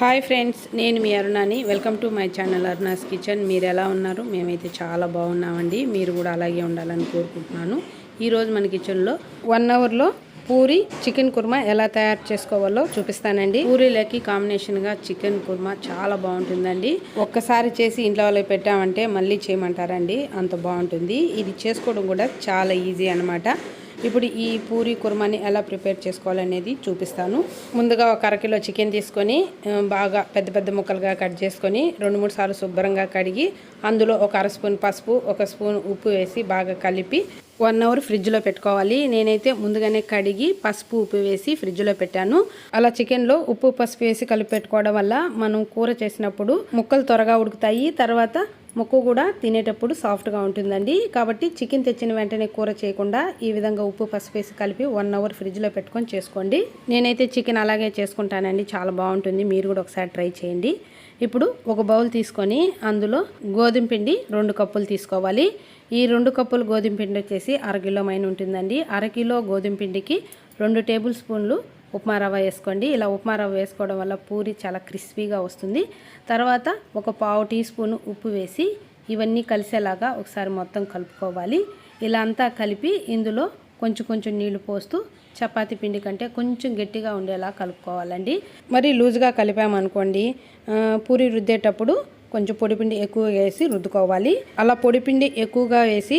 Hi friends నేను మీ అరుణాని. Welcome to my channel Aruna's kitchen. మీరు ఎలా ఉన్నారు? మేమైతే చాలా బాగున్నామండి. మీరు కూడా అలాగే ఉండాలని కోరుకుంటున్నాను. ఈరోజు మన కిచెన్లో వన్ అవర్లో పూరి చికెన్ కుర్మా ఎలా తయారు చేసుకోవాలో చూపిస్తానండి. పూరీలకి కాంబినేషన్గా చికెన్ కుర్మా చాలా బాగుంటుందండి. ఒక్కసారి చేసి ఇంట్లో వాళ్ళకి పెట్టామంటే మళ్ళీ చేయమంటారండి. అంత బాగుంటుంది. ఇది చేసుకోవడం కూడా చాలా ఈజీ అనమాట ఇప్పుడు ఈ పూరి కుర్మాని ఎలా ప్రిపేర్ చేసుకోవాలనేది చూపిస్తాను. ముందుగా ఒక అరకిలో చికెన్ తీసుకొని బాగా పెద్ద పెద్ద ముక్కలుగా కట్ చేసుకొని రెండు మూడు సార్లు శుభ్రంగా కడిగి అందులో ఒక అర స్పూన్ పసుపు ఒక స్పూన్ ఉప్పు వేసి బాగా కలిపి వన్ అవర్ ఫ్రిడ్జ్లో పెట్టుకోవాలి. నేనైతే ముందుగానే కడిగి పసుపు ఉప్పు వేసి ఫ్రిడ్జ్లో పెట్టాను. అలా చికెన్లో ఉప్పు పసుపు వేసి కలిపి పెట్టుకోవడం వల్ల మనం కూర చేసినప్పుడు ముక్కలు త్వరగా ఉడుకుతాయి. తర్వాత ముక్కు కూడా తినేటప్పుడు సాఫ్ట్గా ఉంటుందండి. కాబట్టి చికెన్ తెచ్చిన వెంటనే కూర చేయకుండా ఈ విధంగా ఉప్పు పసుపు వేసి కలిపి వన్ అవర్ ఫ్రిడ్జ్లో పెట్టుకొని చేసుకోండి. నేనైతే చికెన్ అలాగే చేసుకుంటానండి. చాలా బాగుంటుంది. మీరు కూడా ఒకసారి ట్రై చేయండి. ఇప్పుడు ఒక బౌల్ తీసుకొని అందులో గోధుమ పిండి రెండు కప్పులు తీసుకోవాలి. ఈ రెండు కప్పులు గోధుమ పిండి వచ్చేసి అరకిలో మైన ఉంటుందండి. అరకిలో గోధుమ పిండికి రెండు టేబుల్ స్పూన్లు ఉప్మా రవ్వ వేసుకోండి. ఇలా ఉప్మా రవ్వ వేసుకోవడం వల్ల పూరి చాలా క్రిస్పీగా వస్తుంది. తర్వాత ఒక పావు టీ స్పూన్ ఉప్పు వేసి ఇవన్నీ కలిసేలాగా ఒకసారి మొత్తం కలుపుకోవాలి. ఇలా అంతా కలిపి ఇందులో కొంచెం కొంచెం నీళ్ళు పోస్తూ చపాతి పిండి కంటే కొంచెం గట్టిగా ఉండేలా కలుపుకోవాలండి. మరి లూజ్గా కలిపామనుకోండి పూరి రుద్దేటప్పుడు కొంచెం పొడిపిండి ఎక్కువగా వేసి రుద్దుకోవాలి. అలా పొడిపిండి ఎక్కువగా వేసి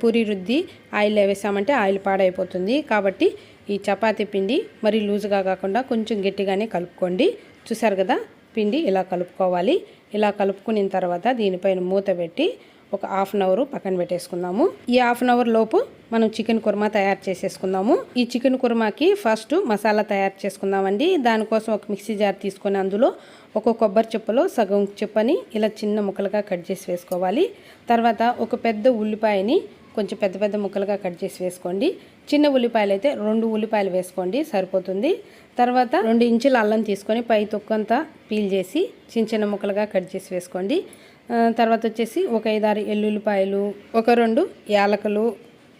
పూరి రుద్ది ఆయిల్ వేసామంటే ఆయిల్ పాడైపోతుంది. కాబట్టి ఈ చపాతీ పిండి మరి లూజుగా కాకుండా కొంచెం గట్టిగానే కలుపుకోండి. చూసారు కదా? పిండి ఇలా కలుపుకోవాలి. ఇలా కలుపుకున్న తర్వాత దీనిపైన మూత పెట్టి ఒక హాఫ్ అన్ అవర్ పక్కన పెట్టేసుకుందాము. ఈ హాఫ్ అన్ అవర్ లోపు మనం చికెన్ కుర్మా తయారు చేసేసుకుందాము. ఈ చికెన్ కుర్మాకి ఫస్ట్ మసాలా తయారు చేసుకుందామండి. దానికోసం ఒక మిక్సీ జార్ తీసుకొని అందులో ఒక కొబ్బరి చెప్పలో సగం చెప్పని ఇలా చిన్న ముక్కలుగా కట్ చేసి వేసుకోవాలి. తర్వాత ఒక పెద్ద ఉల్లిపాయని కొంచెం పెద్ద పెద్ద ముక్కలుగా కట్ చేసి వేసుకోండి. చిన్న ఉల్లిపాయలు అయితే రెండు ఉల్లిపాయలు వేసుకోండి సరిపోతుంది. తర్వాత రెండు ఇంచుల అల్లం తీసుకొని పై తొక్కంతా పీల్ చేసి చిన్న చిన్న ముక్కలుగా కట్ చేసి వేసుకోండి. తర్వాత వచ్చేసి ఒక ఐదారు ఎల్లుల్లిపాయలు ఒక రెండు యాలకులు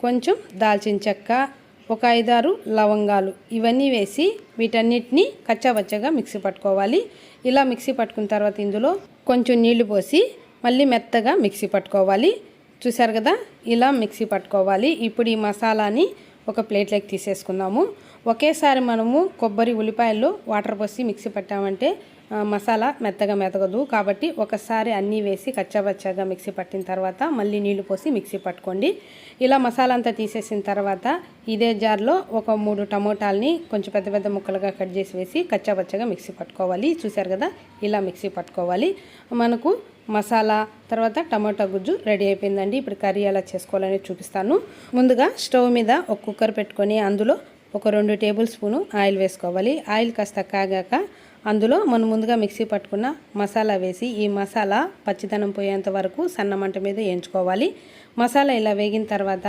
కొంచెం దాల్చిన చెక్క ఒక ఐదారు లవంగాలు ఇవన్నీ వేసి వీటన్నిటిని కచ్చాబచ్చగా మిక్సీ పట్టుకోవాలి. ఇలా మిక్సీ పట్టుకున్న తర్వాత ఇందులో కొంచెం నీళ్ళు పోసి మళ్ళీ మెత్తగా మిక్సీ పట్టుకోవాలి. చూసారు కదా? ఇలా మిక్సీ పట్టుకోవాలి. ఇప్పుడు ఈ మసాలాని ఒక ప్లేట్లోకి తీసేసుకుందాము ఒకేసారి మనము కొబ్బరి ఉల్లిపాయలు వాటర్ పోసి మిక్సీ పట్టామంటే మసాలా మెత్తగా మెతగదు కాబట్టి ఒకసారి అన్నీ వేసి కచ్చాబచ్చాగా మిక్సీ పట్టిన తర్వాత మళ్ళీ నీళ్ళు పోసి మిక్సీ పట్టుకోండి. ఇలా మసాలా అంతా తీసేసిన తర్వాత ఇదే జార్లో ఒక మూడు టమోటాలని కొంచెం పెద్ద పెద్ద ముక్కలుగా కట్ చేసి వేసి కచ్చాబచ్చాగా మిక్సీ పట్టుకోవాలి. చూసారు కదా? ఇలా మిక్సీ పట్టుకోవాలి. మనకు మసాలా తర్వాత టమాటా గుజ్జు రెడీ అయిపోయిందండి. ఇప్పుడు కర్రీ ఎలా చేసుకోవాలని చూపిస్తాను. ముందుగా స్టవ్ మీద ఒక కుక్కర్ పెట్టుకొని అందులో ఒక రెండు టేబుల్ స్పూను ఆయిల్ వేసుకోవాలి. ఆయిల్ కాస్త కాగాక అందులో మనం ముందుగా మిక్సీ పట్టుకున్న మసాలా వేసి ఈ మసాలా పచ్చిదనం పోయేంత వరకు సన్న మంట మీద వేయించుకోవాలి. మసాలా ఇలా వేగిన తర్వాత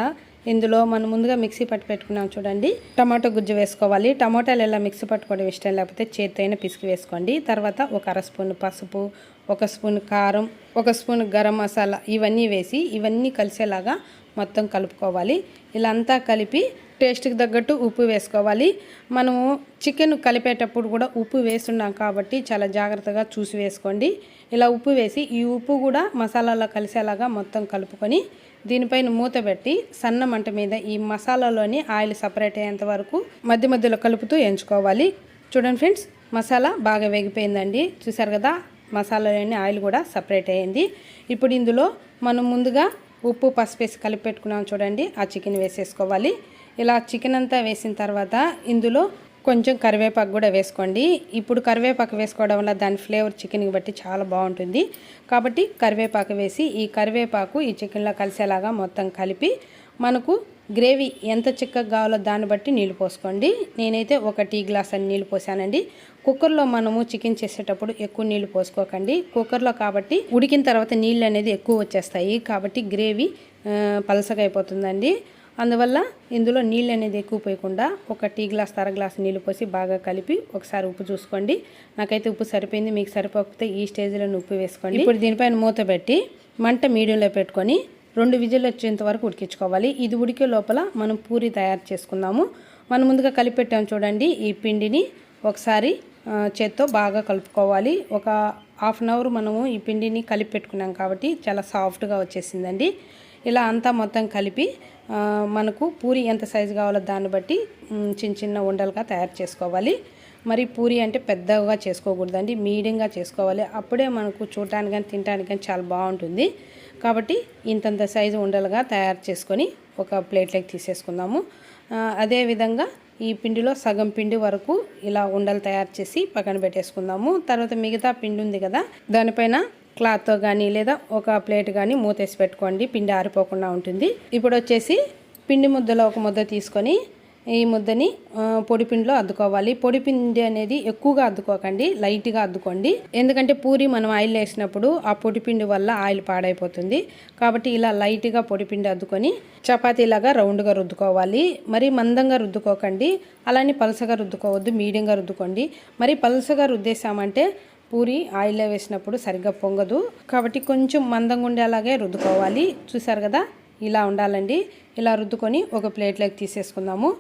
ఇందులో మనం ముందుగా మిక్సీ పట్టి పెట్టుకున్నాం చూడండి. టమాటో గుజ్జు వేసుకోవాలి. టమాటాలు ఇలా మిక్సీ పట్టుకోవడం ఇష్టం లేకపోతే చేతితో పిసికి వేసుకోండి. తర్వాత ఒక అర స్పూన్ పసుపు ఒక స్పూన్ కారం ఒక స్పూన్ గరం మసాలా ఇవన్నీ వేసి ఇవన్నీ కలిసేలాగా మొత్తం కలుపుకోవాలి. ఇలా అంతా కలిపి టేస్ట్కి తగ్గట్టు ఉప్పు వేసుకోవాలి. మనము చికెన్ కలిపేటప్పుడు కూడా ఉప్పు వేస్తున్నాం కాబట్టి చాలా జాగ్రత్తగా చూసి వేసుకోండి. ఇలా ఉప్పు వేసి ఈ ఉప్పు కూడా మసాలాలో కలిసేలాగా మొత్తం కలుపుకొని దీనిపైన మూత పెట్టి సన్న మంట మీద ఈ మసాలాలోని ఆయిల్ సపరేట్ అయ్యేంత వరకు మధ్య మధ్యలో కలుపుతూ ఎంచుకోవాలి. చూడండి ఫ్రెండ్స్ మసాలా బాగా వేగిపోయిందండి. చూసారు కదా మసాలాలోని ఆయిల్ కూడా సపరేట్ అయ్యింది. ఇప్పుడు ఇందులో మనం ముందుగా ఉప్పు పసుపు వేసి కలిపి పెట్టుకున్నాం చూడండి ఆ చికెన్ వేసేసుకోవాలి. ఇలా చికెన్ అంతా వేసిన తర్వాత ఇందులో కొంచెం కరివేపాకు కూడా వేసుకోండి. ఇప్పుడు కరివేపాకు వేసుకోవడం వల్ల దాని ఫ్లేవర్ చికెన్కి బట్టి చాలా బాగుంటుంది. కాబట్టి కరివేపాకు వేసి ఈ కరివేపాకు ఈ చికెన్లో కలిసేలాగా మొత్తం కలిపి మనకు గ్రేవీ ఎంత చిక్కగా కావాలో దాన్ని బట్టి నీళ్ళు పోసుకోండి. నేనైతే ఒక టీ గ్లాస్ అని నీళ్ళు పోసానండి. కుక్కర్లో మనము చికెన్ చేసేటప్పుడు ఎక్కువ నీళ్ళు పోసుకోకండి. కుక్కర్లో కాబట్టి ఉడికిన తర్వాత నీళ్ళు అనేది ఎక్కువ వచ్చేస్తాయి. కాబట్టి గ్రేవీ పలసగా అయిపోతుందండి. అందువల్ల ఇందులో నీళ్ళు అనేది ఎక్కువ పోయకుండా ఒక టీ గ్లాస్ అర గ్లాస్ నీళ్ళు పోసి బాగా కలిపి ఒకసారి ఉప్పు చూసుకోండి. నాకైతే ఉప్పు సరిపోయింది. మీకు సరిపోకపోతే ఈ స్టేజ్లో ఉప్పు వేసుకోండి. ఇప్పుడు దీనిపైన మూత పెట్టి మంట మీడియంలో పెట్టుకొని రెండు విజిల్ వచ్చేంత వరకు ఉడికించుకోవాలి. ఇది ఉడికే లోపల మనం పూరి తయారు చేసుకుందాము. మనం ముందుగా కలిపెట్టాం చూడండి. ఈ పిండిని ఒకసారి చేత్తో బాగా కలుపుకోవాలి. ఒక హాఫ్ అన్ అవర్ మనము ఈ పిండిని కలిపి పెట్టుకున్నాం కాబట్టి చాలా సాఫ్ట్గా వచ్చేసిందండి. ఇలా అంతా మొత్తం కలిపి మనకు పూరి ఎంత సైజు కావాలో దాన్ని బట్టి చిన్న చిన్న ఉండలుగా తయారు చేసుకోవాలి. మరి పూరి అంటే పెద్దగా చేసుకోకూడదండి మీడియంగా చేసుకోవాలి. అప్పుడే మనకు చూడటానికి కానీ తినడానికి కానీ చాలా బాగుంటుంది. కాబట్టి ఇంతంత సైజు ఉండలుగా తయారు చేసుకొని ఒక ప్లేట్లోకి తీసేసుకుందాము. అదేవిధంగా ఈ పిండిలో సగం పిండి వరకు ఇలా ఉండలు తయారు చేసి పక్కన పెట్టేసుకుందాము. తర్వాత మిగతా పిండి ఉంది కదా దానిపైన క్లాత్తో కానీ లేదా ఒక ప్లేట్ కానీ మూతేసి పెట్టుకోండి. పిండి ఆరిపోకుండా ఉంటుంది. ఇప్పుడు వచ్చేసి పిండి ముద్దలో ఒక ముద్ద తీసుకొని ఈ ముద్దని పొడిపిండిలో పొడి పిండిలో అద్దుకోవాలి. పొడి పిండి అనేది ఎక్కువగా అద్దుకోకండి. లైట్గా అద్దుకోండి. ఎందుకంటే పూరి మనం ఆయిల్ వేసినప్పుడు ఆ పొడి పిండి వల్ల ఆయిల్ పాడైపోతుంది. కాబట్టి ఇలా లైట్గా పొడి పిండి అద్దుకొని చపాతీలాగా రౌండ్గా రుద్దుకోవాలి. మరి మందంగా రుద్దుకోకండి. అలానే పలసగా రుద్దుకోవద్దు. మీడియంగా రుద్దుకోండి. మరి పలసగా రుద్దేశామంటే పూరి ఆయిల్లో వేసినప్పుడు సరిగ్గా పొంగదు. కాబట్టి కొంచెం మందంగా ఉండేలాగే రుద్దుకోవాలి. చూసారు కదా? ఇలా ఉండాలండి. ఇలా రుద్దుకొని ఒక ప్లేట్లోకి తీసేసుకుందాము.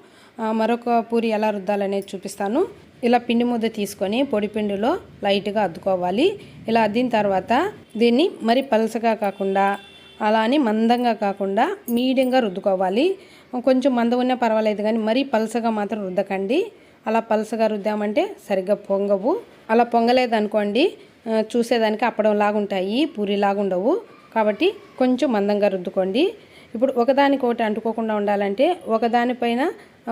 మరొక పూరి ఎలా రుద్దాలనేది చూపిస్తాను. ఇలా పిండి ముద్ద తీసుకొని పొడి పిండిలో లైట్గా అద్దుకోవాలి. ఇలా అద్దిన తర్వాత దీన్ని మరి పలసగా కాకుండా అలా అని మందంగా కాకుండా మీడియంగా రుద్దుకోవాలి. కొంచెం మందం ఉన్నా పర్వాలేదు కానీ మరీ పలసగా మాత్రం రుద్దకండి. అలా పలసగా రుద్దామంటే సరిగ్గా పొంగవు. అలా పొంగలేదు అనుకోండి చూసేదానికి అప్పడం లాగుంటాయి పూరి లాగుండవు. కాబట్టి కొంచెం మందంగా రుద్దుకోండి. ఇప్పుడు ఒకదానికి ఒకటి అంటుకోకుండా ఉండాలంటే ఒకదానిపైన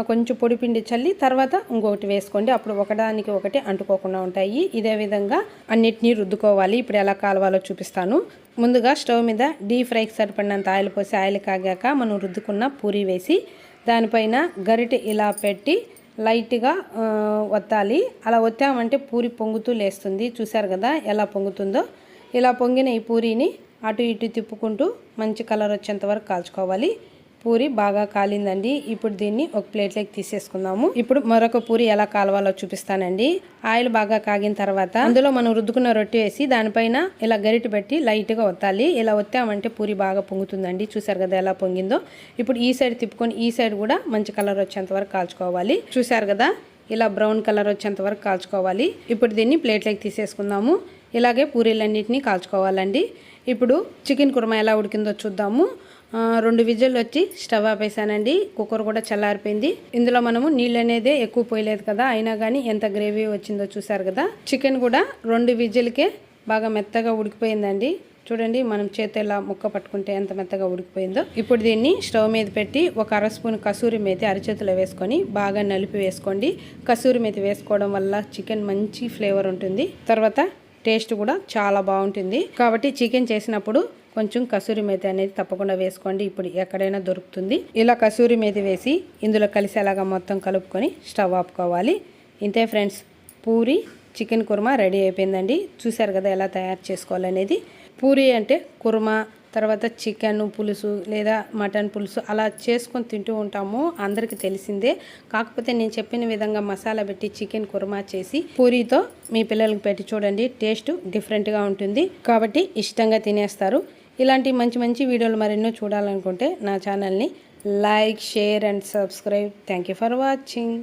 కొంచెం పొడి పిండి చల్లి తర్వాత ఇంకొకటి వేసుకోండి. అప్పుడు ఒకదానికి ఒకటి అంటుకోకుండా ఉంటాయి. ఇదే విధంగా అన్నిటినీ రుద్దుకోవాలి. ఇప్పుడు ఎలా కాలవాలో చూపిస్తాను. ముందుగా స్టవ్ మీద డీప్ ఫ్రైకి సరిపడినంత ఆయిల్ పోసి ఆయిల్ కాగాక మనం రుద్దుకున్న పూరి వేసి దానిపైన గరిటె ఇలా పెట్టి లైట్గా వత్తాలి. అలా వత్తామంటే పూరి పొంగుతూ లేస్తుంది. చూసారు కదా ఎలా పొంగుతుందో? ఇలా పొంగిన ఈ పూరిని అటు ఇటు తిప్పుకుంటూ మంచి కలర్ వచ్చేంత వరకు కాల్చుకోవాలి. పూరి బాగా కాలిందండి. ఇప్పుడు దీన్ని ఒక ప్లేట్లోకి తీసేసుకుందాము. ఇప్పుడు మరొక పూరి ఎలా కాలవాలో చూపిస్తానండి. ఆయిల్ బాగా కాగిన తర్వాత అందులో మనం రుద్దుకున్న రొట్టె వేసి దానిపైన ఇలా గరిటె పెట్టి లైట్గా ఒత్తాలి. ఇలా ఒత్తామంటే పూరి బాగా పొంగుతుందండి. చూసారు కదా ఎలా పొంగిందో. ఇప్పుడు ఈ సైడ్ తిప్పుకొని ఈ సైడ్ కూడా మంచి కలర్ వచ్చేంత వరకు కాల్చుకోవాలి. చూసారు కదా? ఇలా బ్రౌన్ కలర్ వచ్చేంత వరకు కాల్చుకోవాలి. ఇప్పుడు దీన్ని ప్లేట్లోకి తీసేసుకుందాము. ఇలాగే పూరీలన్నింటినీ కాల్చుకోవాలండి. ఇప్పుడు చికెన్ కుర్మా ఎలా ఉడికిందో చూద్దాము. రెండు విజిల్ వచ్చి స్టవ్ ఆపేసానండి. కుక్కర్ కూడా చల్లారిపోయింది. ఇందులో మనము నీళ్ళు అనేది ఎక్కువ పోయలేదు కదా. అయినా కానీ ఎంత గ్రేవీ వచ్చిందో చూసారు కదా. చికెన్ కూడా రెండు విజిల్కే బాగా మెత్తగా ఉడికిపోయిందండి. చూడండి మనం చేతి ఇలా ముక్క పట్టుకుంటే ఎంత మెత్తగా ఉడికిపోయిందో. ఇప్పుడు దీన్ని స్టవ్ మీద పెట్టి ఒక అర స్పూన్ కసూరి మేతి అరచేతిలో వేసుకొని బాగా నలిపి వేసుకోండి. కసూరి మేతి వేసుకోవడం వల్ల చికెన్ మంచి ఫ్లేవర్ ఉంటుంది. తర్వాత టేస్ట్ కూడా చాలా బాగుంటుంది. కాబట్టి చికెన్ చేసినప్పుడు కొంచెం కసూరి మేతి అనేది తప్పకుండా వేసుకోండి. ఇప్పుడు ఎక్కడైనా దొరుకుతుంది. ఇలా కసూరి మేతి వేసి ఇందులో కలిసేలాగా మొత్తం కలుపుకొని స్టవ్ ఆపుకోవాలి. ఇంతే friends puri chicken kurma ready అయిపోయిందండి. చూశారు కదా ఎలా తయారు చేసుకోవాలనేది. పూరి అంటే కుర్మా తర్వాత చికెన్ పులుసు లేదా మటన్ పులుసు అలా చేసుకొని తింటూ ఉంటాము. అందరికీ తెలిసిందే. కాకపోతే నేను చెప్పిన విధంగా మసాలా పెట్టి చికెన్ కుర్మా చేసి పూరితో మీ పిల్లలకి పెట్టి చూడండి. టేస్ట్ డిఫరెంట్గా ఉంటుంది. కాబట్టి ఇష్టంగా తినేస్తారు. ఇలాంటి మంచి మంచి వీడియోలు మరెన్నో చూడాలనుకుంటే నా ఛానల్ని like share and subscribe. Thank you for watching